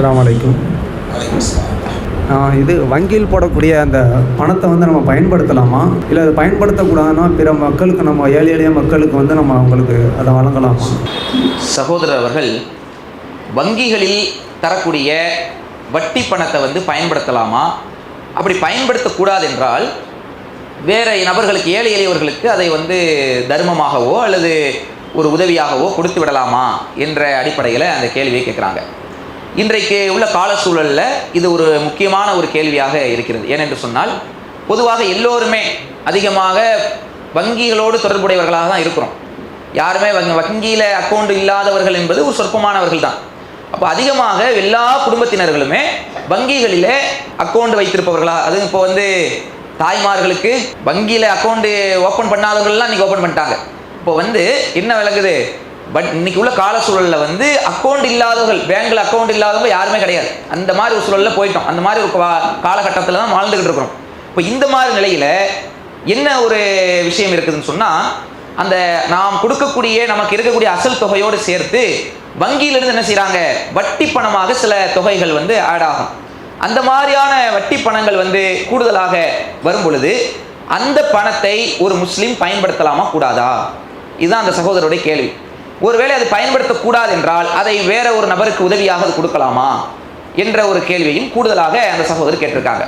அஸ்ஸலாமு அலைக்கும் ஆஹ் இது வங்கியில் போடக்கூடிய அந்த பணத்தை வந்து நம்ம பயன்படுத்தலாமா? இல்லை அதை பயன்படுத்தக்கூடாதுன்னா பிற மக்களுக்கு நம்ம ஏழை எளிய மக்களுக்கு வந்து நம்ம அவங்களுக்கு அதை வழங்கலாமா? சகோதரர் அவர்கள் வங்கிகளில் தரக்கூடிய வட்டி பணத்தை வந்து பயன்படுத்தலாமா? அப்படி பயன்படுத்தக்கூடாது என்றால் வேறு நபர்களுக்கு ஏழை எளியவர்களுக்கு அதை வந்து தர்மமாகவோ அல்லது ஒரு உதவியாகவோ கொடுத்து விடலாமா? என்ற அடிப்படையில் அந்த கேள்வியை கேட்குறாங்க. இன்றைக்கு உள்ள கால சூழலில் இது ஒரு முக்கியமான ஒரு கேள்வியாக இருக்கிறது. ஏனென்று சொன்னால் பொதுவாக எல்லோருமே அதிகமாக வங்கிகளோடு தொடர்புடையவர்களாக தான் இருக்கிறோம். யாருமே வங்கி வங்கியில் அக்கௌண்ட் இல்லாதவர்கள் என்பது ஒரு சொற்பமானவர்கள் தான். அப்போ அதிகமாக எல்லா குடும்பத்தினர்களுமே வங்கிகளிலே அக்கௌண்ட் வைத்திருப்பவர்களாக அதுவும் இப்போ வந்து தாய்மார்களுக்கு வங்கியில் அக்கௌண்ட்டு ஓப்பன் பண்ணாதவர்கள்லாம் இன்றைக்கி ஓப்பன் பண்ணிட்டாங்க. இப்போ வந்து என்ன விளங்குது பட் இன்னைக்கு உள்ள கால சூழலில் வந்து அக்கௌண்ட் இல்லாதவர்கள் பேங்க்கில் அக்கௌண்ட் இல்லாதவங்க யாருமே கிடையாது. அந்த மாதிரி ஒரு சூழலில் போயிட்டோம். அந்த மாதிரி ஒரு காலகட்டத்தில் தான் வாழ்ந்துக்கிட்டு இருக்கிறோம். இப்போ இந்த மாதிரி நிலையில் என்ன ஒரு விஷயம் இருக்குதுன்னு சொன்னால் அந்த நாம் கொடுக்கக்கூடிய நமக்கு இருக்கக்கூடிய அசல் தொகையோடு சேர்த்து வங்கியிலிருந்து என்ன செய்கிறாங்க வட்டி பணமாக சில தொகைகள் வந்து ஆட் ஆகும். அந்த மாதிரியான வட்டி பணங்கள் வந்து கூடுதலாக வரும் பொழுது அந்த பணத்தை ஒரு முஸ்லீம் பயன்படுத்தலாமா? கூடாதா? இதுதான் அந்த சகோதரருடைய கேள்வி. ஒருவேளை அது பயன்படுத்தக்கூடாது என்றால் அதை வேற ஒரு நபருக்கு உதவியாக அது கொடுக்கலாமா? என்ற ஒரு கேள்வியும் கூடுதலாக அந்த சகோதரர் கேட்டிருக்காங்க.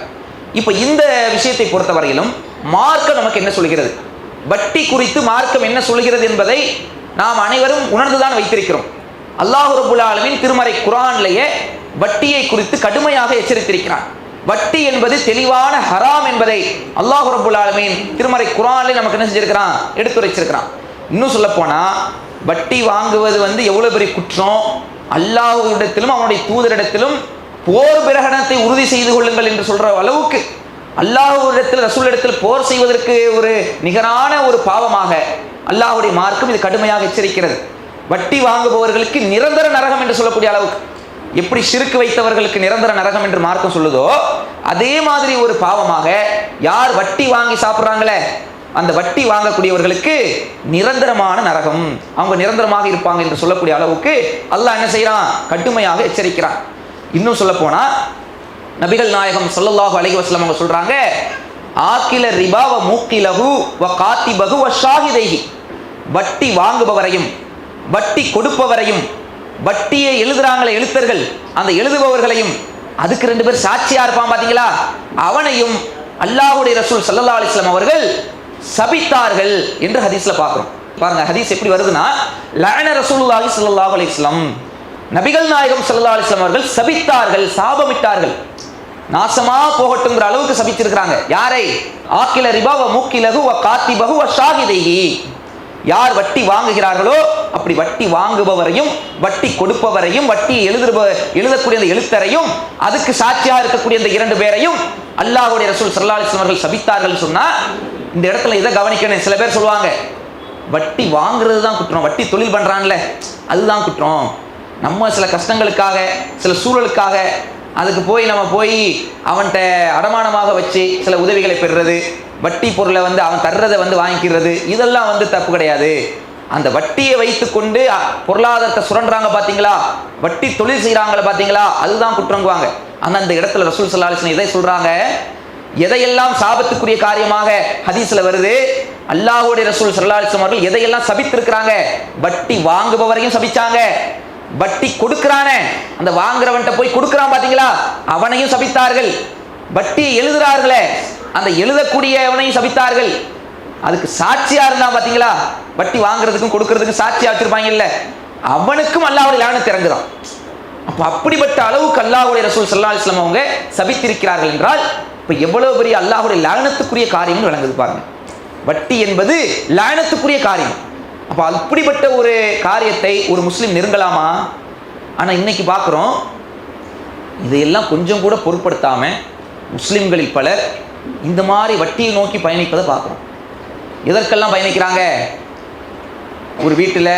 இப்போ இந்த விஷயத்தை பொறுத்தவரையிலும் மார்க்கம் நமக்கு என்ன சொல்கிறது? வட்டி குறித்து மார்க்கம் என்ன சொல்கிறது என்பதை நாம் அனைவரும் உணர்ந்துதான் வைத்திருக்கிறோம். அல்லாஹுரபுல் ரபுல் திருமறை குரான்லேயே வட்டியை குறித்து கடுமையாக எச்சரித்திருக்கிறான். வட்டி என்பது தெளிவான ஹராம் என்பதை அல்லாஹுரபுல் ரபுல் திருமறை குரானில் நமக்கு என்ன செஞ்சிருக்கிறான்? எடுத்துரைச்சிருக்கிறான். இன்னும் சொல்ல போனா வட்டி வாங்குவது வந்து எவ்வளவு பெரிய குற்றம்? அல்லாஹ்விடத்திலும் அவனுடைய தூதரிடத்திலும் போர் பிரகடனத்தை உறுதி செய்து கொள்ளுங்கள் என்று சொல்ற அளவுக்கு அல்லாஹ்விடத்தில் ரசூலிடத்தில் போர் செய்வதற்கு ஒரு நிகரான ஒரு பாவமாக அல்லாஹுடைய மார்க்கும் இது கடுமையாக எச்சரிக்கிறது. வட்டி வாங்குபவர்களுக்கு நிரந்தர நரகம் என்று சொல்லக்கூடிய அளவுக்கு. எப்படி சிறுக்கு வைத்தவர்களுக்கு நிரந்தர நரகம் என்று மார்க்கம் சொல்லுதோ அதே மாதிரி ஒரு பாவமாக யார் வட்டி வாங்கி சாப்பிட்றாங்களே அந்த வட்டி வாங்கக்கூடியவர்களுக்கு நிரந்தரமான நரகம். அவங்க நிரந்தரமாக இருப்பாங்க என்று சொல்லக்கூடிய அளவுக்கு அல்லாஹ் என்ன செய்கிறான் கடுமையாக எச்சரிக்கிறான். இன்னும் சொல்ல போனா நபிகள் நாயகம் சொல்லல்லாஹு அலைஹி வஸல்லம் அவங்க சொல்றாங்க ஆக்கில ரிபா வ மூக்கிலஹு வ காத்திபஹு வ ஷாஹிதைஹி. வட்டி வாங்குபவரையும் வட்டி கொடுப்பவரையும் வட்டியை எழுதுறாங்களே எழுத்தர்கள் அந்த எழுதுபவர்களையும் அதுக்கு ரெண்டு பேர் சாட்சியா இருப்பான் பாத்தீங்களா? அவனையும் அல்லாஹ்வுடைய ரசூல் சல்லா அலிஸ்லாம் அவர்கள் சபித்தார்கள் என்று ஹதீஸ்ல பார்க்குறோம். பாருங்க ஹதீஸ் எப்படி வருதுன்னா லஅன ரசூல்லாஹி சல்லாஹ் அலிஸ்லாம் நபிகள் நாயகம் சல்லா அலிஸ்லாம் அவர்கள் சபித்தார்கள் சாபமிட்டார்கள். நாசமா போகட்டுங்கிற அளவுக்கு சபிச்சிருக்கிறாங்க யாரை? ஆக்கில ரிபாவ மூக்கிலகு வ காத்திபகு வ ஷாகிதேகி யார் வட்டி வாங்குகிறார்களோ அப்படி வட்டி வாங்குபவரையும் வட்டி கொடுப்பவரையும் வட்டி எழுதுப எழுதக்கூடிய அந்த எழுத்தரையும் அதுக்கு சாட்சியா இருக்கக்கூடிய இந்த இரண்டு பேரையும் அல்லாஹுடைய ரசூல் சல்லாஹ் அவர்கள் சபித்தார்கள் சொன்னா இந்த இடத்துல இதை கவனிக்கணும். சில பேர் சொல்லுவாங்க வட்டி வாங்குறது தான் குற்றம். வட்டி தொழில் பண்ணுறான்ல அதுதான் குற்றம். நம்ம சில கஷ்டங்களுக்காக சில சூழலுக்காக அதுக்கு போய் நம்ம போய் அவன்கிட்ட அடமானமாக வச்சு சில உதவிகளை பெறுறது வட்டி பொருளை வந்து அவன் தர்றதை வந்து வாங்கிக்கிறது இதெல்லாம் வந்து தப்பு கிடையாது. அந்த வட்டியை வைத்துக்கொண்டு கொண்டு பொருளாதாரத்தை சுரண்டுறாங்க பார்த்தீங்களா வட்டி தொழில் செய்கிறாங்களே பார்த்தீங்களா அதுதான் குற்றங்குவாங்க ஆனால் அந்த இடத்துல ரசூல் ஸல்லல்லாஹு இதை சொல்கிறாங்க எதையெல்லாம் சாபத்துக்குரிய காரியமாக ஹதீஸ்ல வருது? அல்லாஹுடைய ரசூல் ஸல்லல்லாஹு அவர்கள் எதையெல்லாம் சபித்திருக்கிறாங்க? வட்டி வாங்குபவரையும் சபிச்சாங்க. வட்டி கொடுக்கிறானே. அந்த வாங்குறவன்ட்ட போய் கொடுக்கிறான் பாத்தீங்களா? அவனையும் சபித்தார்கள். வட்டி எழுதுறார்களே. அந்த எழுதக்கூடியவனையும் சபித்தார்கள். அதுக்கு சாட்சியா இருந்தா பாத்தீங்களா? வட்டி வாங்குறதுக்கும் கொடுக்கறதுக்கும் சாட்சியா வச்சிருப்பாங்கல்ல. அவனுக்கும் அல்லாவுடைய லானத்து இறங்குதான். அப்ப அப்படிப்பட்ட அளவுக்கு அல்லாஹ்வுடைய ரசூல் சல்லா இஸ்லாம் அவங்க சபித்திருக்கிறார்கள் என்றால் இப்போ எவ்வளவு பெரிய அல்லாஹுடைய லானத்துக்குரிய காரியங்கள் விளங்குது பாருங்க. வட்டி என்பது லானத்துக்குரிய காரியம். அப்போ அப்படிப்பட்ட ஒரு காரியத்தை ஒரு முஸ்லீம் நெருங்கலாமா? ஆனால் இன்னைக்கு பார்க்குறோம் இதையெல்லாம் கொஞ்சம் கூட பொருட்படுத்தாமல் முஸ்லீம்களில் பலர் இந்த மாதிரி வட்டியை நோக்கி பயணிப்பதை பார்க்குறோம் எதற்கெல்லாம் பயணிக்கிறாங்க? ஒரு வீட்டில்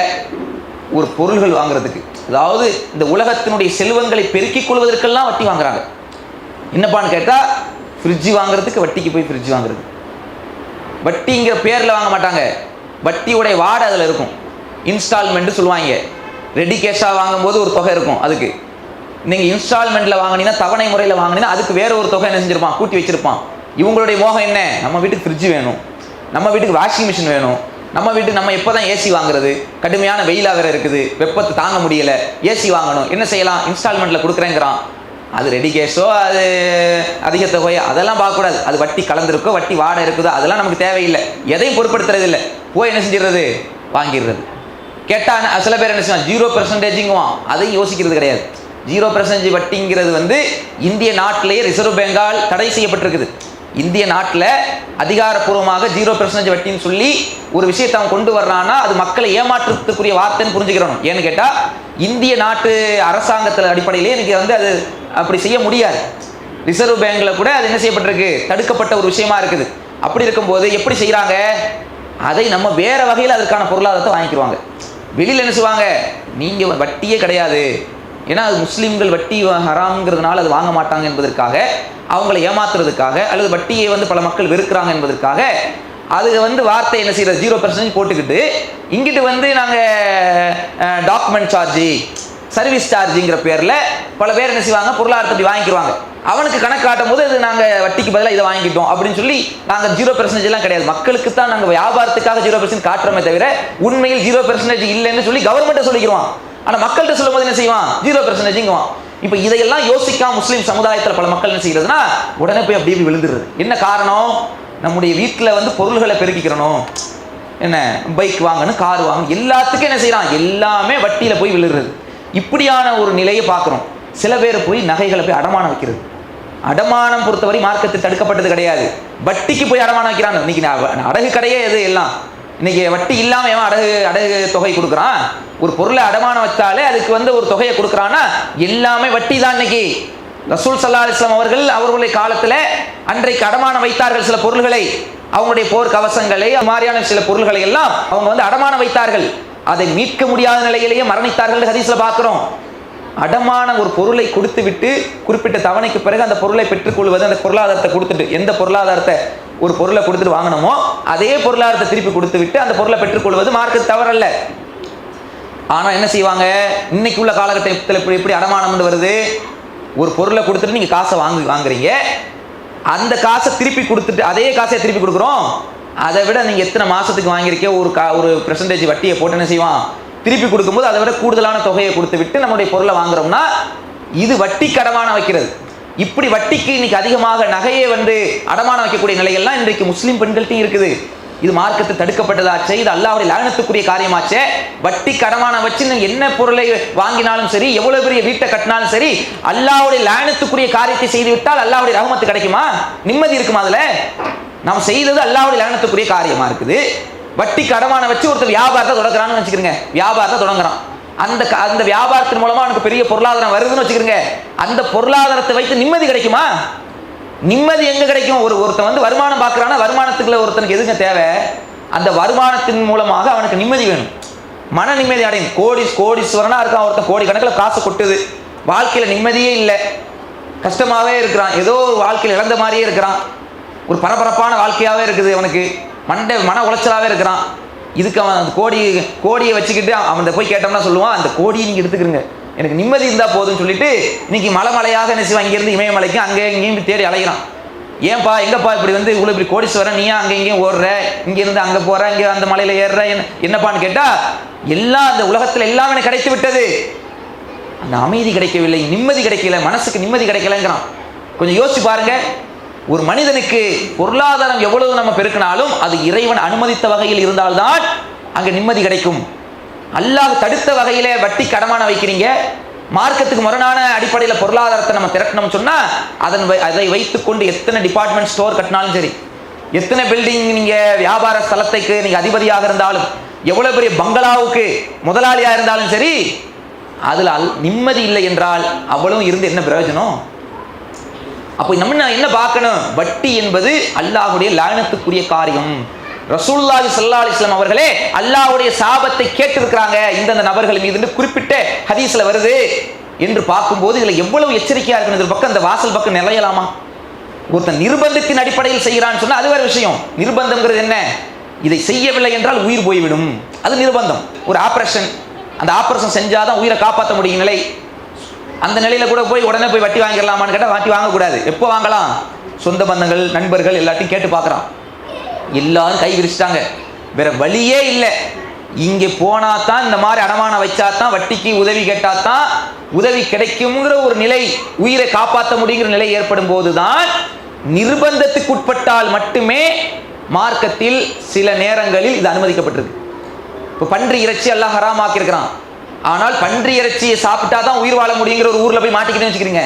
ஒரு பொருள்கள் வாங்குறதுக்கு. அதாவது இந்த உலகத்தினுடைய செல்வங்களை பெருக்கிக் கொள்வதற்கெல்லாம் வட்டி வாங்குறாங்க. என்னப்பான்னு கேட்டால் ஃப்ரிட்ஜ் வாங்குறதுக்கு வட்டிக்கு போய் ஃப்ரிட்ஜ் வாங்குறது. வட்டிங்கிற பேரில் வாங்க மாட்டாங்க. வட்டியுடைய வாடை அதில் இருக்கும். இன்ஸ்டால்மெண்ட்டு சொல்லுவாங்க. ரெடி கேஷாக வாங்கும்போது ஒரு தொகை இருக்கும் அதுக்கு. நீங்கள் இன்ஸ்டால்மெண்ட்டில் வாங்கினீங்கன்னா தவணை முறையில் வாங்கினீங்கன்னா அதுக்கு வேறு ஒரு தொகை என்ன செஞ்சிருப்பான்? கூட்டி வச்சுருப்பான். இவங்களுடைய மோகம் என்ன? நம்ம வீட்டுக்கு ஃப்ரிட்ஜ் வேணும். நம்ம வீட்டுக்கு வாஷிங் மிஷின் வேணும். நம்ம வீட்டுக்கு நம்ம எப்போ தான் ஏசி வாங்குறது? கடுமையான வெயிலாக வேறு இருக்குது. வெப்பத்தை தாங்க முடியலை. ஏசி வாங்கணும். என்ன செய்யலாம்? இன்ஸ்டால்மெண்ட்டில் கொடுக்குறேங்கிறான். அது ரெடி கேஷோ அது அதிக தொகையோ அதெல்லாம் பார்க்கக்கூடாது. அது வட்டி கலந்துருக்கோ வட்டி வாடகை இருக்குதோ அதெல்லாம் நமக்கு தேவையில்லை. எதையும் பொருட்படுத்துறது இல்லை. போய் என்ன செஞ்சிடுறது? வாங்கிடுறது. கேட்டால் சில பேர் என்ன செய்வான் ஜீரோ பெர்சன்டேஜிங்குவான் அதையும் யோசிக்கிறது கிடையாது. ஜீரோ பெர்சன்டேஜ் வட்டிங்கிறது வந்து இந்திய நாட்டிலேயே ரிசர்வ் பேங்கால் தடை செய்யப்பட்டிருக்குது. இந்திய நாட்டில் அதிகாரப்பூர்வமாக ஜீரோ பெர்சன்டேஜ் வட்டின்னு சொல்லி ஒரு விஷயத்தை அவன் கொண்டு வர்றான்னா அது மக்களை ஏமாற்றத்துக்குரிய வார்த்தைன்னு புரிஞ்சுக்கிறோம் ஏன்னு கேட்டால் இந்திய நாட்டு அரசாங்கத்தில் அடிப்படையிலே எனக்கு வந்து அது அப்படி செய்ய முடியாது. ரிசர்வ் பேங்க்ல கூட அது என்ன செய்யப்பட்டிருக்கு? தடுக்கப்பட்ட ஒரு விஷயமா இருக்குது. அப்படி இருக்கும்போது எப்படி செய்கிறாங்க அதை நம்ம வேற வகையில் அதற்கான பொருளாதாரத்தை வாங்கிக்குவாங்க வெளியில் என்ன செய்வாங்க? நீங்கள் வட்டியே கிடையாது. ஏன்னா அது முஸ்லீம்கள் வட்டி ஹராம்ங்கிறதுனால அது வாங்க மாட்டாங்க என்பதற்காக அவங்கள ஏமாத்துறதுக்காக அல்லது வட்டியை வந்து பல மக்கள் வெறுக்கிறாங்க என்பதற்காக அது வந்து வார்த்தை என்ன செய்யறது? ஜீரோ பர்சன்டேஜ் போட்டுக்கிட்டு இங்கிட்டு வந்து நாங்கள் டாக்குமெண்ட் சார்ஜி சர்வீஸ் சார்ஜுங்கிற பேரில் பல பேர் என்ன செய்வாங்க? பொருளாதாரத்தை அப்படி வாங்கிக்கிடுவாங்க அவனுக்கு கணக்கு காட்டும் போது இது நாங்கள் வட்டிக்கு பதிலாக இதை வாங்கிட்டோம் அப்படின்னு சொல்லி நாங்கள் ஜீரோ பெர்சன்டேஜ் எல்லாம் கிடையாது. மக்களுக்கு தான் நாங்கள் வியாபாரத்துக்காக ஜீரோ பெர்சன்ட் காட்டுறோமே தவிர உண்மையில் ஜீரோ பெர்சன்டேஜ் இல்லைன்னு சொல்லி கவர்மெண்ட்டை சொல்லிக்கிறோம் ஆனால் மக்கள்கிட்ட சொல்லும்போது என்ன செய்வான்? ஜீரோ பெர்சன்டேஜுங்குவான் இப்போ இதையெல்லாம் யோசிக்காம முஸ்லீம் சமுதாயத்தில் பல மக்கள் என்ன செய்கிறதுனா உடனே போய் அப்படியே இப்படி விழுந்துருது என்ன காரணம்? நம்முடைய வீட்டில் வந்து பொருள்களை பெருக்கிக்கிறணும். என்ன? பைக் வாங்கணும் கார் வாங்கணும். எல்லாத்துக்கும் என்ன செய்கிறான் எல்லாமே வட்டியில் போய் விழுகிறது இப்படியான ஒரு நிலையை பார்க்குறோம். சில பேர் போய் நகைகளை போய் அடமானம் வைக்கிறது. அடமானம் பொறுத்தவரை மார்க்கத்தில் தடுக்கப்பட்டது கிடையாது. வட்டிக்கு போய் அடமானம் வைக்கிறான் இன்னைக்கு அடகு கடையே எது எல்லாம். இன்னைக்கு வட்டி இல்லாமல் எவன் அடகு அடகு தொகை கொடுக்குறான். ஒரு பொருளை அடமானம் வச்சாலே அதுக்கு வந்து ஒரு தொகையை கொடுக்குறான்னா எல்லாமே வட்டி தான் இன்னைக்கு. ரசூல் சல்லா அலிஸ்லாம் அவர்கள் அவர்களுடைய காலத்தில் அன்றைக்கு அடமானம் வைத்தார்கள் சில பொருள்களை. அவங்களுடைய போர் கவசங்களை அது மாதிரியான சில பொருள்களை எல்லாம் அவங்க வந்து அடமானம் வைத்தார்கள். அதை மீட்க முடியாத நிலையிலேயே மரணித்தார்கள் ஹதீஸ்ல பார்க்குறோம். அடமான ஒரு பொருளை கொடுத்து விட்டு குறிப்பிட்ட தவணைக்கு பிறகு அந்த பொருளை பெற்றுக்கொள்வது அந்த பொருளாதாரத்தை கொடுத்துட்டு எந்த பொருளாதாரத்தை ஒரு பொருளை கொடுத்துட்டு வாங்கினோமோ அதே பொருளாதாரத்தை திருப்பி கொடுத்து விட்டு அந்த பொருளை பெற்றுக்கொள்வது மார்க்கு தவறல்ல. ஆனா என்ன செய்வாங்க? இன்னைக்கு உள்ள காலகட்டத்தில் இப்படி எப்படி அடமானம்னு வருது. ஒரு பொருளை கொடுத்துட்டு நீங்க காசை வாங்கி வாங்குறீங்க. அந்த காசை திருப்பி கொடுத்துட்டு அதே காசை திருப்பி கொடுக்குறோம். அதை விட நீங்க எத்தனை மாசத்துக்கு வாங்கியிருக்கே ஒரு கா ஒரு பெர்சன்டேஜ் வட்டியை போட்டு என்ன செய்வான்? திருப்பி கொடுக்கும்போது அதை விட கூடுதலான தொகையை கொடுத்து விட்டு நம்முடைய பொருளை வாங்குறோம்னா இது வட்டி கடமான வைக்கிறது. இப்படி வட்டிக்கு இன்னைக்கு அதிகமாக நகையை வந்து அடமானம் வைக்கக்கூடிய நிலையெல்லாம் இன்றைக்கு முஸ்லீம் பெண்கள்ட்டையும் இருக்குது. இது மார்க்கத்தை தடுக்கப்பட்டதாச்சே இது அல்லாவுடைய லகனத்துக்குரிய காரியமாச்சே. வட்டி கடமான வச்சு நீங்க என்ன பொருளை வாங்கினாலும் சரி எவ்வளவு பெரிய வீட்டை கட்டினாலும் சரி அல்லாவுடைய லகனத்துக்குரிய காரியத்தை செய்து விட்டால் அல்லாவுடைய ரகமத்து கிடைக்குமா? நிம்மதி இருக்குமா அதுல? நாம் செய்தது அல்லாவுடைய லகனத்துக்குரிய காரியமா இருக்குது. வட்டி கடமான வச்சு ஒருத்தர் வியாபாரத்தை தொடங்குறான்னு வச்சுக்கிறங்க வியாபாரத்தை தொடங்குறான். அந்த க- அந்த வியாபாரத்தின் மூலமா அவனுக்கு பெரிய பொருளாதாரம் வருதுன்னு வச்சுக்கிறங்க அந்த பொருளாதாரத்தை வைத்து நிம்மதி கிடைக்குமா? நிம்மதி எங்க கிடைக்கும்? ஒரு ஒருத்தன் வந்து வருமானம் பார்க்குறானா வருமானத்துக்குள்ள ஒருத்தனுக்கு எதுங்க தேவை? அந்த வருமானத்தின் மூலமாக அவனுக்கு நிம்மதி வேணும். மன நிம்மதி அடையும். கோடி கோடீஸ்வரனா இருக்கான் ஒருத்தன். கோடி கணக்கில் காசு கொட்டுது. வாழ்க்கையில நிம்மதியே இல்லை. கஷ்டமாவே இருக்கிறான். ஏதோ ஒரு வாழ்க்கையில் இழந்த மாதிரியே இருக்கிறான். ஒரு பரபரப்பான வாழ்க்கையாவே இருக்குது அவனுக்கு. மண்டை மன உளைச்சலாகவே இருக்கிறான். இதுக்கு அவன் அந்த கோடி கோடியை வச்சுக்கிட்டு அவன் போய் கேட்டோம்னா சொல்லுவான் அந்த கோடியை நீங்கள் எடுத்துக்கிறங்க. எனக்கு நிம்மதி இருந்தால் போதும்னு சொல்லிட்டு இன்னைக்கு மலை மலையாக என்ன செய்வான் இங்கேருந்து இமயமலைக்கு அங்கே இங்கேயும் தேடி அலைகிறான். ஏன்பா எங்கப்பா இப்படி வந்து இவ்வளோ இப்படி கோடீஸ்வரன் நீயா அங்கே இங்கேயும் ஓடுற? இங்கேருந்து அங்கே போகிற இங்கே அந்த மலையில் ஏறுற? என்ன- என்னப்பான்னு கேட்டால் எல்லாம் அந்த உலகத்தில் எல்லாமே எனக்கு கிடைத்து விட்டது. அந்த அமைதி கிடைக்கவில்லை நிம்மதி கிடைக்கல மனசுக்கு நிம்மதி கிடைக்கலங்கிறான். கொஞ்சம் யோசிச்சு பாருங்கள் ஒரு மனிதனுக்கு பொருளாதாரம் எவ்வளவு நம்ம பெருக்கினாலும் அது இறைவன் அனுமதித்த வகையில் இருந்தால்தான் அங்கே நிம்மதி கிடைக்கும். அல்லாஹ் தடுத்த வகையில் வட்டி கடமான வைக்கிறீங்க. மார்க்கத்துக்கு முரணான அடிப்படையில் பொருளாதாரத்தை நம்ம திரட்டணும்னு சொன்னால் அதன் வை- அதை வைத்துக்கொண்டு எத்தனை டிபார்ட்மெண்ட் ஸ்டோர் கட்டினாலும் சரி எத்தனை பில்டிங் நீங்கள் வியாபார ஸ்தலத்துக்கு நீங்கள் அதிபதியாக இருந்தாலும் எவ்வளோ பெரிய பங்களாவுக்கு முதலாளியாக இருந்தாலும் சரி அதில் அல்- நிம்மதி இல்லை என்றால் அவ்வளவும் இருந்து என்ன பிரயோஜனம்? அப்போ நம்ம என்ன- என்ன பார்க்கணும்? வட்டி என்பது அல்லாஹுடைய லாயனத்துக்குரிய காரியம். ரசூலுல்லாஹி சல்லா அலிஸ்லாம் அவர்களே அல்லாஹ்வுடைய சாபத்தை கேட்டிருக்கிறாங்க. இந்தந்த நபர்கள் மீது குறிப்பிட்ட ஹதீஸ்ல வருது. என்று பார்க்கும்போது இதுல எவ்வளவு எச்சரிக்கையா இருக்கணும் இந்த பக்கம் இந்த வாசல் பக்கம் நிலையலாமா? ஒருத்தன் நிர்பந்தத்தின் அடிப்படையில் செய்கிறான்னு சொன்னா அது வேற விஷயம். நிர்பந்தம்ங்கிறது என்ன? இதை செய்யவில்லை என்றால் உயிர் போய்விடும். அது நிர்பந்தம். ஒரு ஆபரேஷன் அந்த ஆபரேஷன் செஞ்சாதான் உயிரை காப்பாற்ற முடியும் நிலை. அந்த நிலையில் கூட போய் உடனே போய் வட்டி வாங்கிடலாமான்னு கேட்டால் வட்டி வாங்கக்கூடாது. எப்போ வாங்கலாம்? சொந்த பந்தங்கள் நண்பர்கள் எல்லாத்தையும் கேட்டு பார்க்குறான். எல்லாரும் கை விரிச்சிட்டாங்க. வேற வழியே இல்லை. இங்கே போனால் தான் இந்த மாதிரி அடமானம் வச்சா தான் வட்டிக்கு உதவி கேட்டால் தான் உதவி கிடைக்குங்கிற ஒரு நிலை உயிரை காப்பாற்ற முடியுங்கிற நிலை ஏற்படும் நிர்பந்தத்துக்கு நிர்பந்தத்துக்குட்பட்டால் மட்டுமே மார்க்கத்தில் சில நேரங்களில் இது அனுமதிக்கப்பட்டிருக்கு. இப்போ பன்றி இறைச்சி எல்லாம் ஹராமாக்கியிருக்கிறான். ஆனால் பன்றி இறைச்சியை சாப்பிட்டா தான் உயிர் வாழ முடியுங்கிற ஒரு ஊரில் போய் மாட்டிக்கிட்டு வச்சுக்கிறீங்க.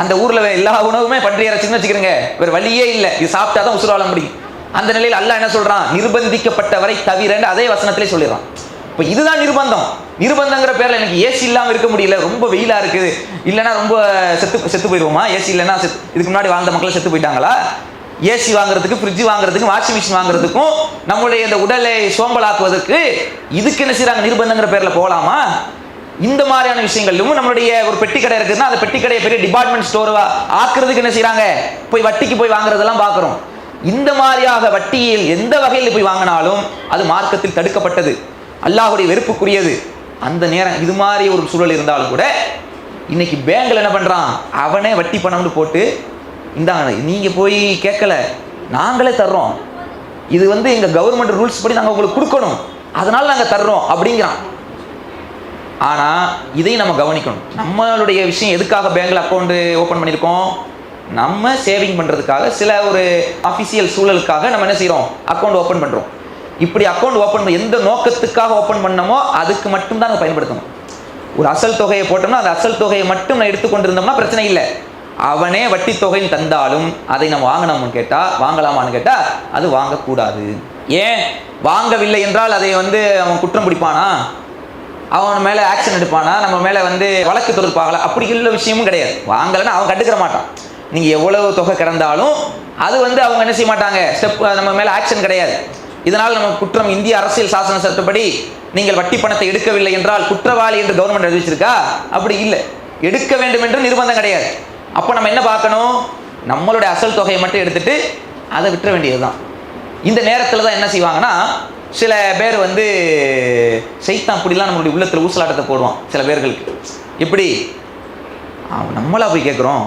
அந்த ஊரில் எல்லா உணவுமே பன்றி இறைச்சின்னு வச்சுக்கிறீங்க. வேறு வழியே இல்லை. இது சாப்பிட்டா தான் உசுர் வாழ முடியும். அந்த நிலையில் அல்ல என்ன சொல்கிறான் நிர்பந்திக்கப்பட்டவரை தவிரன்னு அதே வசனத்திலே சொல்லிடுறான். இப்போ இதுதான் நிர்பந்தம். நிர்பந்தங்கிற பேரில் எனக்கு ஏசி இல்லாமல் இருக்க முடியல. ரொம்ப வெயிலாக இருக்குது. இல்லைன்னா ரொம்ப செத்து செத்து போயிடுவோமா? ஏசி இல்லைன்னா செத்து இதுக்கு முன்னாடி வாழ்ந்த மக்கள் செத்து போயிட்டாங்களா? ஏசி வாங்குறதுக்கு ஃப்ரிட்ஜ் வாங்குறதுக்கு வாஷிங் மிஷின் வாங்குறதுக்கும் நம்மளுடைய இந்த உடலை சோம்பலாக்குவதற்கு இதுக்கு என்ன செய்யறாங்க நிர்பந்தங்கிற பேரில் போகலாமா இந்த மாதிரியான விஷயங்களிலும் நம்மளுடைய ஒரு பெட்டி கடை இருக்குதுன்னா அந்த பெட்டி கடையை பெரிய டிபார்ட்மெண்ட் ஸ்டோர் ஆக்குறதுக்கு என்ன செய்யறாங்க போய் வட்டிக்கு போய் வாங்குறதெல்லாம் பார்க்குறோம் இந்த மாதிரியாக வட்டியில் எந்த வகையில் போய் வாங்கினாலும் அது மார்க்கத்தில் தடுக்கப்பட்டது. அல்லாஹுடைய வெறுப்புக்குரியது. அந்த நேரம் இது மாதிரி ஒரு சூழல் இருந்தாலும் கூட இன்னைக்கு பேங்கில் என்ன பண்ணுறான் அவனே வட்டி பணம்னு போட்டு இந்தாங்க நீங்கள் போய் கேட்கல. நாங்களே தர்றோம். இது வந்து எங்கள் கவர்மெண்ட் ரூல்ஸ் படி நாங்கள் உங்களுக்கு கொடுக்கணும். அதனால் நாங்கள் தர்றோம் அப்படிங்கிறான். ஆனால் இதையும் நம்ம கவனிக்கணும். நம்மளுடைய விஷயம் எதுக்காக பேங்கில் அக்கௌண்ட் ஓப்பன் பண்ணியிருக்கோம்? நம்ம சேவிங் பண்ணுறதுக்காக சில ஒரு அஃபிஷியல் சூழலுக்காக நம்ம என்ன செய்கிறோம் அக்கௌண்ட் ஓப்பன் பண்ணுறோம் இப்படி அக்கௌண்ட் ஓப்பன் எந்த நோக்கத்துக்காக ஓப்பன் பண்ணமோ அதுக்கு மட்டும் தான் பயன்படுத்தணும். ஒரு அசல் தொகையை போட்டோம்னா அந்த அசல் தொகையை மட்டும் நான் எடுத்துக்கொண்டிருந்தோம்னா பிரச்சனை இல்லை. அவனே வட்டி தொகைன்னு தந்தாலும் அதை நம்ம வாங்கணும்னு கேட்டால் வாங்கலாமான்னு கேட்டால் அது வாங்கக்கூடாது. ஏன்? வாங்கவில்லை என்றால் அதை வந்து அவன் குற்றம் பிடிப்பானா? அவன் மேலே ஆக்ஷன் எடுப்பானா? நம்ம மேலே வந்து வழக்கு தொடுப்பாங்களா? அப்படி உள்ள விஷயமும் கிடையாது. வாங்கலைன்னா அவன் கண்டுக்கிற மாட்டான். நீங்கள் எவ்வளவு தொகை கிடந்தாலும் அது வந்து அவங்க என்ன செய்ய மாட்டாங்க? ஸ்டெப் நம்ம மேலே ஆக்ஷன் கிடையாது. இதனால் நம்ம குற்றம் இந்திய அரசியல் சாசன சட்டப்படி நீங்கள் வட்டி பணத்தை எடுக்கவில்லை என்றால் குற்றவாளி என்று கவர்மெண்ட் அறிவிச்சிருக்கா? அப்படி இல்லை. எடுக்க வேண்டும் என்று நிர்பந்தம் கிடையாது. அப்போ நம்ம என்ன பார்க்கணும்? நம்மளுடைய அசல் தொகையை மட்டும் எடுத்துட்டு அதை விட்டுற வேண்டியதுதான். இந்த நேரத்தில் தான் என்ன செய்வாங்கன்னா சில பேர் வந்து செய்தான் அப்படிலாம் நம்மளுடைய உள்ளத்தில் ஊசலாட்டத்தை போடுவான் சில பேர்களுக்கு. எப்படி? அவன் நம்மளா போய் கேட்குறோம்.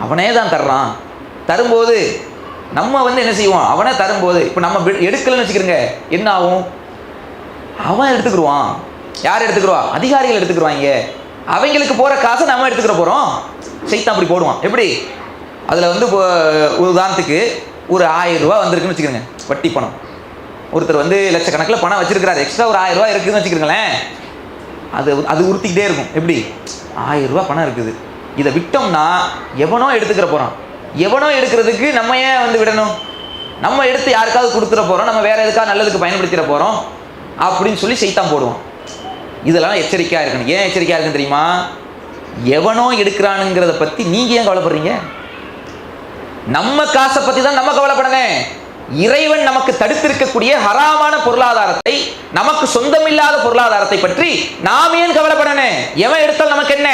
அவனே தான் தர்றான். தரும்போது நம்ம வந்து என்ன செய்வோம்? அவனே தரும்போது இப்போ நம்ம எடுக்கலன்னு எடுக்கலைன்னு வச்சுக்கிறோங்க என்ன ஆகும்? அவன் எடுத்துக்கிடுவான். யார் எடுத்துக்கிடுவா? அதிகாரிகள் எடுத்துக்கிடுவாங்க. அவங்களுக்கு போகிற காசை நம்ம எடுத்துக்கிற போகிறோம் சைத்தான் அப்படி போடுவான். எப்படி? அதில் வந்து இப்போ ஒரு உதாரணத்துக்கு ஒரு ஆயிரம் ரூபா வந்திருக்குன்னு வச்சுக்கோங்க வட்டி பணம். ஒருத்தர் வந்து லட்சக்கணக்கில் பணம் வச்சிருக்கிறாரு. எக்ஸ்ட்ரா ஒரு ஆயிரம் ரூபா இருக்குதுன்னு வச்சுக்கிறீங்களேன் அது அது உறுத்திக்கிட்டே இருக்கும். எப்படி? ஆயிரம் ரூபா பணம் இருக்குது. இதை விட்டோம்னா எவனோ எடுத்துக்கிற போகிறான் எவனோ எடுக்கிறதுக்கு நம்ம ஏன் வந்து விடணும்? நம்ம எடுத்து யாருக்காவது கொடுத்துட போகிறோம் நம்ம வேற எதுக்காக நல்லதுக்கு பயன்படுத்திட போகிறோம் அப்படின்னு சொல்லி செய்தான் போடுவோம் இதெல்லாம் எச்சரிக்கையாக இருக்கணும். ஏன் எச்சரிக்கையாக இருக்குன்னு தெரியுமா? எவனோ எடுக்கிறானுங்கிறத பற்றி நீங்கள் ஏன் கவலைப்படுறீங்க? நம்ம காசை பற்றி தான் நம்ம கவலைப்படங்க. இறைவன் நமக்கு தடுத்திருக்கக்கூடிய ஹராமான பொருளாதாரத்தை நமக்கு சொந்தமில்லாத பொருளாதாரத்தை பற்றி நாம் ஏன் கவலைப்படணும்? எவன் எடுத்தால் நமக்கு என்ன?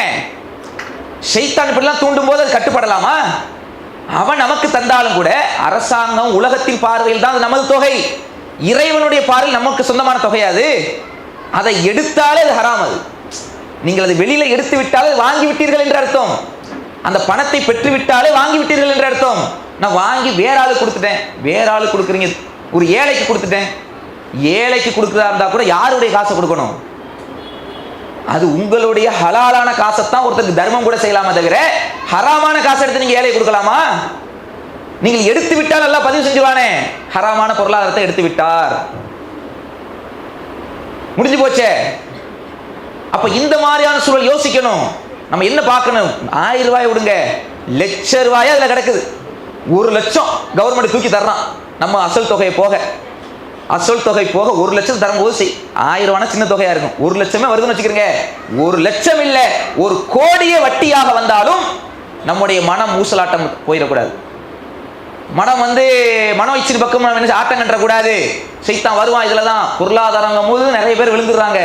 ஷைத்தான் இப்படிலாம் தூண்டும் போது அது கட்டுப்படலாமா? அவன் நமக்கு தந்தாலும் கூட அரசாங்கம் உலகத்தின் பார்வையில் தான் அது நமது தொகை. இறைவனுடைய பார்வையில் நமக்கு சொந்தமான தொகையாது அதை எடுத்தாலே அது ஹராம் அது. நீங்கள் அதை வெளியில எடுத்து விட்டாலே வாங்கி விட்டீர்கள் என்று அர்த்தம். அந்த பணத்தை பெற்று விட்டாலே வாங்கி விட்டீர்கள் என்று அர்த்தம். நான் வாங்கி வேற ஆளுக்கு கொடுத்துட்டேன். வேற ஆளுக்கு கொடுக்குறீங்க. ஒரு ஏழைக்கு கொடுத்துட்டேன். ஏழைக்கு கொடுக்குறதா இருந்தா கூட யாருடைய காசை கொடுக்கணும்? அது உங்களுடைய ஹலாலான காசைத்தான் ஒருத்தருக்கு தர்மம் கூட செய்யலாமே தவிர ஹராமான காசை எடுத்து நீங்க ஏழை கொடுக்கலாமா? நீங்கள் எடுத்து விட்டால் நல்லா பதிவு செஞ்சுவானே ஹராமான பொருளாதாரத்தை எடுத்து விட்டார் முடிஞ்சு போச்சே? அப்ப இந்த மாதிரியான சூழல் யோசிக்கணும். நம்ம என்ன பார்க்கணும்? ஆயிரம் ரூபாய் விடுங்க. லட்ச ரூபாயே அதுல கிடக்குது. ஒரு லட்சம் கவர்மெண்ட் தூக்கி தர்றான். நம்ம அசல் தொகையை போக. அசல் தொகை போக ஒரு லட்சம் தரும்போது சரி ஆயிரம் சின்ன தொகையா இருக்கும். ஒரு லட்சமே வருதுன்னு வச்சுக்கிறீங்க. ஒரு லட்சம் இல்ல. ஒரு கோடியே வட்டியாக வந்தாலும் நம்முடைய மனம் ஊசலாட்டம் போயிடக்கூடாது. மனம் வந்து மனம் இச்சின் பக்கம் நம்ம என்ன ஆட்டம் கட்டக்கூடாது. சைத்தான் வருவான் இதில் தான் பொருளாதாரங்கும் போது நிறைய பேர் விழுந்துடுறாங்க.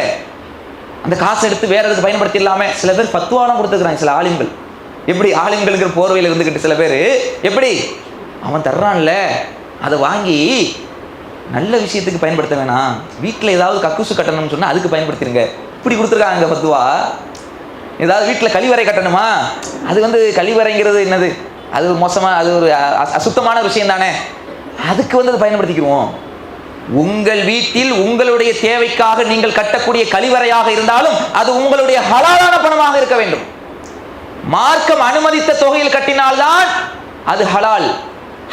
அந்த காசை எடுத்து வேற எதுக்கு பயன்படுத்திடலாமே சில பேர் பத்துவாலாம் கொடுத்துருக்குறாங்க சில ஆளுங்கள் எப்படி ஆலிம்கள்ங்கிற போர்வையில் இருந்துக்கிட்டு சில பேர் எப்படி? அவன் தர்றான்ல அதை வாங்கி நல்ல விஷயத்துக்கு பயன்படுத்த வேணாம். வீட்டில் ஏதாவது கக்கூசு கட்டணும்னு சொன்னால் அதுக்கு பயன்படுத்திடுங்க இப்படி கொடுத்துருக்காங்க பத்துவா? ஏதாவது வீட்டில் கழிவறை கட்டணுமா? அது வந்து கழிவறைங்கிறது என்னது? அது ஒரு மோசமாக அது ஒரு அசுத்தமான விஷயம் தானே அதுக்கு வந்து அதை பயன்படுத்திக்குவோம் உங்கள் வீட்டில் உங்களுடைய தேவைக்காக நீங்கள் கட்டக்கூடிய கழிவறையாக இருந்தாலும் அது உங்களுடைய ஹலாலான பணமாக இருக்க வேண்டும். மார்க்கம் அனுமதித்த தொகையில் கட்டினால்தான் அது ஹலால்.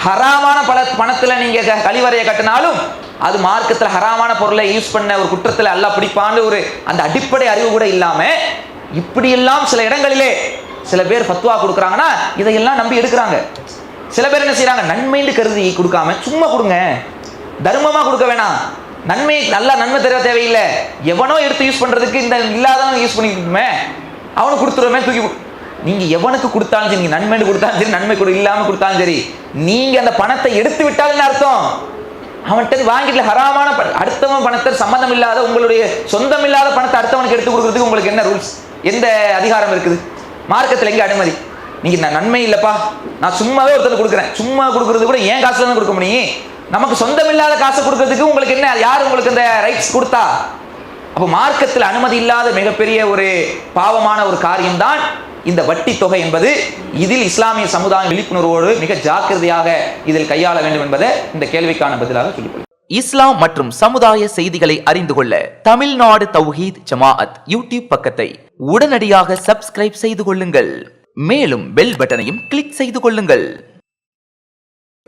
ஹராமான பல பணத்தில் நீங்கள் க- கழிவறையை கட்டினாலும் அது மார்க்கத்தில் ஹராமான பொருளை யூஸ் பண்ண ஒரு குற்றத்தில் அல்ல பிடிப்பான்னு ஒரு அந்த அடிப்படை அறிவு கூட இல்லாமல் இப்படியெல்லாம் சில இடங்களிலே சில பேர் ஃபத்வா கொடுக்குறாங்கன்னா இதையெல்லாம் நம்பி எடுக்கிறாங்க. சில பேர் என்ன செய்கிறாங்க நன்மைன்னு கருதி கொடுக்காம சும்மா கொடுங்க. தர்மமாக கொடுக்க வேணாம். நன்மை நல்லா நன்மை தர தேவையில்லை. எவனோ எடுத்து யூஸ் பண்ணுறதுக்கு இந்த இல்லாதவன் யூஸ் பண்ணிக்கிட்டுமே அவனுக்கு கொடுத்துருவோமே தூக்கி நீங்கள் எவனுக்கு கொடுத்தாலும் சரி நீங்கள் நன்மைன்னு கொடுத்தாலும் சரி நன்மை கொடு இல்லாமல் கொடுத்தாலும் சரி நீங்கள் அந்த பணத்தை எடுத்து விட்டாலும் அர்த்தம்? அவன்கிட்ட வாங்கிட்டு ஹராமான அடுத்தவன் பணத்தை சம்மந்தம் இல்லாத உங்களுடைய சொந்தம் இல்லாத பணத்தை அடுத்தவனுக்கு எடுத்து கொடுக்குறதுக்கு உங்களுக்கு என்ன ரூல்ஸ் எந்த அதிகாரம் இருக்குது? மார்க்கத்தில் எங்கே அனுமதி? நீங்கள் நான் நன்மை இல்லைப்பா. நான் சும்மாவே ஒருத்தர் கொடுக்குறேன். சும்மா கொடுக்குறது கூட ஏன் காசுல தான் கொடுக்க முடியும். நமக்கு சொந்தம் இல்லாத காசு கொடுக்கறதுக்கு உங்களுக்கு என்ன? யார் உங்களுக்கு இந்த ரைட்ஸ் கொடுத்தா? அப்போ மார்க்கத்தில் அனுமதி இல்லாத மிகப்பெரிய ஒரு பாவமான ஒரு காரியம்தான் இந்த வட்டி தொகை என்பது. இதில் இஸ்லாமிய சமுதாயம் விழிப்புணர்வோடு மிக ஜாக்கிரதையாக இதில் கையாள வேண்டும் என்பதை இந்த கேள்விக்கான பதிலாக சொல்லிக் இஸ்லாம் மற்றும் சமுதாய செய்திகளை அறிந்து கொள்ள தமிழ்நாடு தௌஹீத் ஜமாஅத் யூடியூப் பக்கத்தை உடனடியாக சப்ஸ்கிரைப் செய்து கொள்ளுங்கள். மேலும் பெல் பட்டனையும் கிளிக் செய்து கொள்ளுங்கள்.